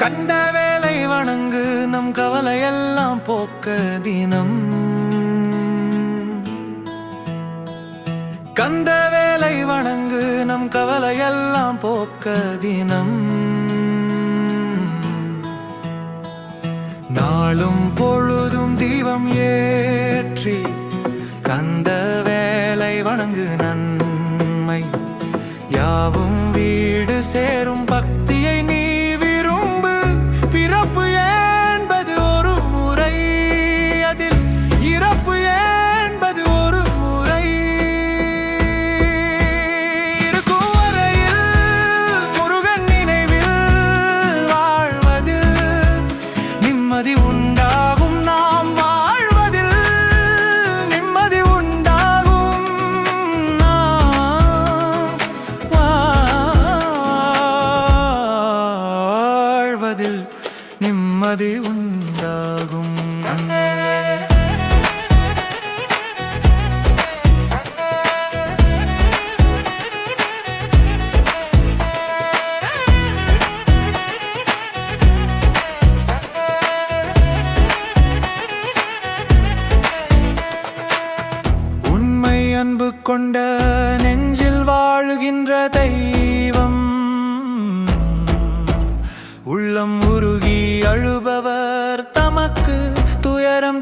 கண்ட வேலை வணங்கு நம் கவலையெல்லாம் போக்க தினம். கந்த வேலை வணங்கு நம் கவலையெல்லாம் போக்க தினம். நாளும் பொழுதும் தீபம் ஏற்றி கந்த வேலை வணங்கு நன்மை. யாவும் வீடு சேரும் பக்கம்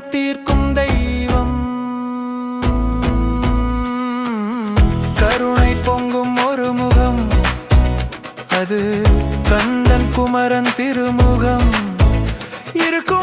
தீர்க்கும் தெய்வம். கருணை பொங்கும் ஒரு முகம். அது கந்தன் குமரன் திருமுகம். இருக்கும்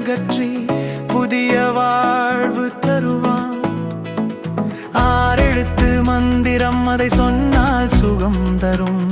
அகற்றி புதிய வாழ்வு தருவான். ஆறெழுத்து மந்திரம் அதை சொன்னால் சுகம் தரும்.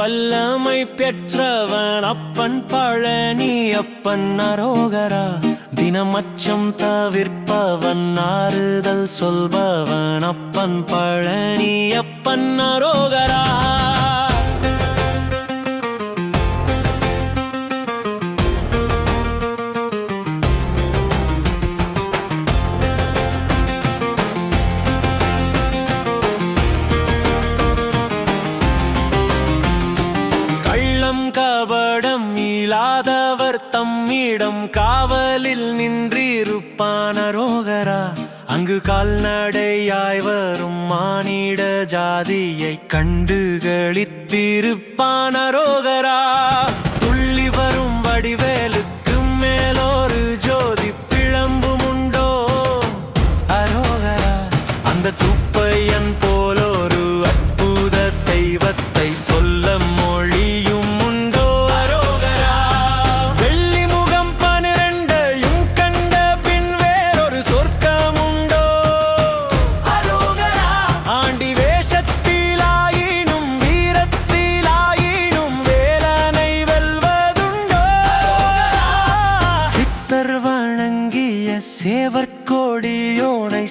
வல்லமை பெற்றவன் அப்பன் பழனி அப்பன் அரோகரா. தினமச்சம் தவிர்ப்பவன் ஆறுதல் சொல்பவன் அப்பன் பழனி அப்பன் அரோகரா. தம்மிடம் காவலில் நின்றிருப்பானரோகரா அங்கு கால்நடையாய் வரும் மானிட ஜாதியை கண்டு களித்திருப்பானரோகரா ரோகரா.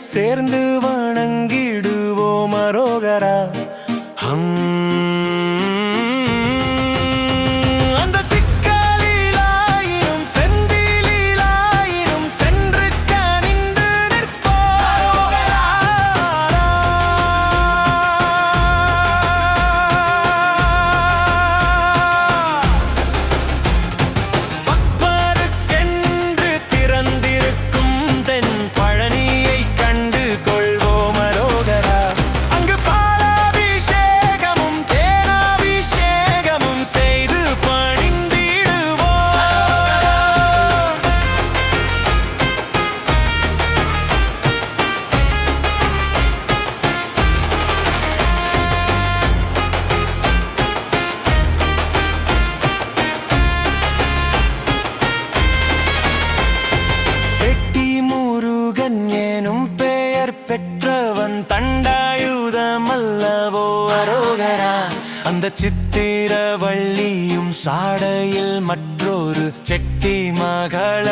சேர்ந்து வணங்கிடுவோம் அரோகரா சித்திர வள்ளியும் சாடையில் மற்றொரு செட்டி மகள்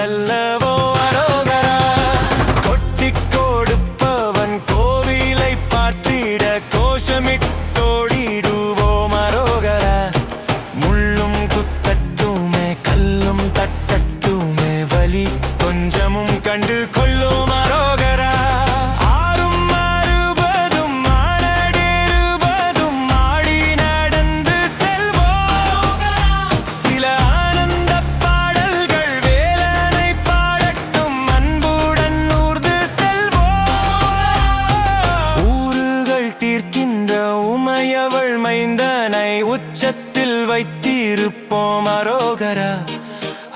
நிற்கின்ற உமையவள் மைந்தனை உச்சத்தில் வைத்திருப்போம் அரோகரா.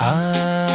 ஆ.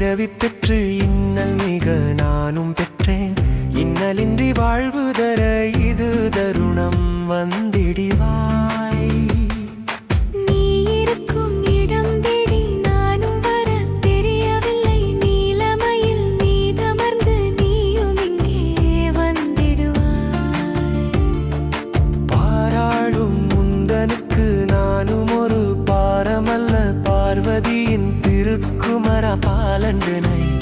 பிறவி பெற்று இன்னல் மிக நானும் பெற்றேன். இன்னலின்றி வாழ்வு தர இது தருணம் வந்திடிவா. தண்டனை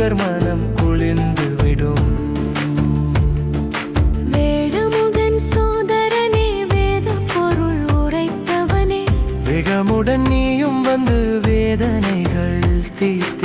கேட்பர் மனம் குளிர்ந்து விடும். வேடமுகன் சோதரனே வேத பொருள் உரைத்தவனே. வேகமுடன் நீயும் வந்து வேதனைகள் தீர்த்து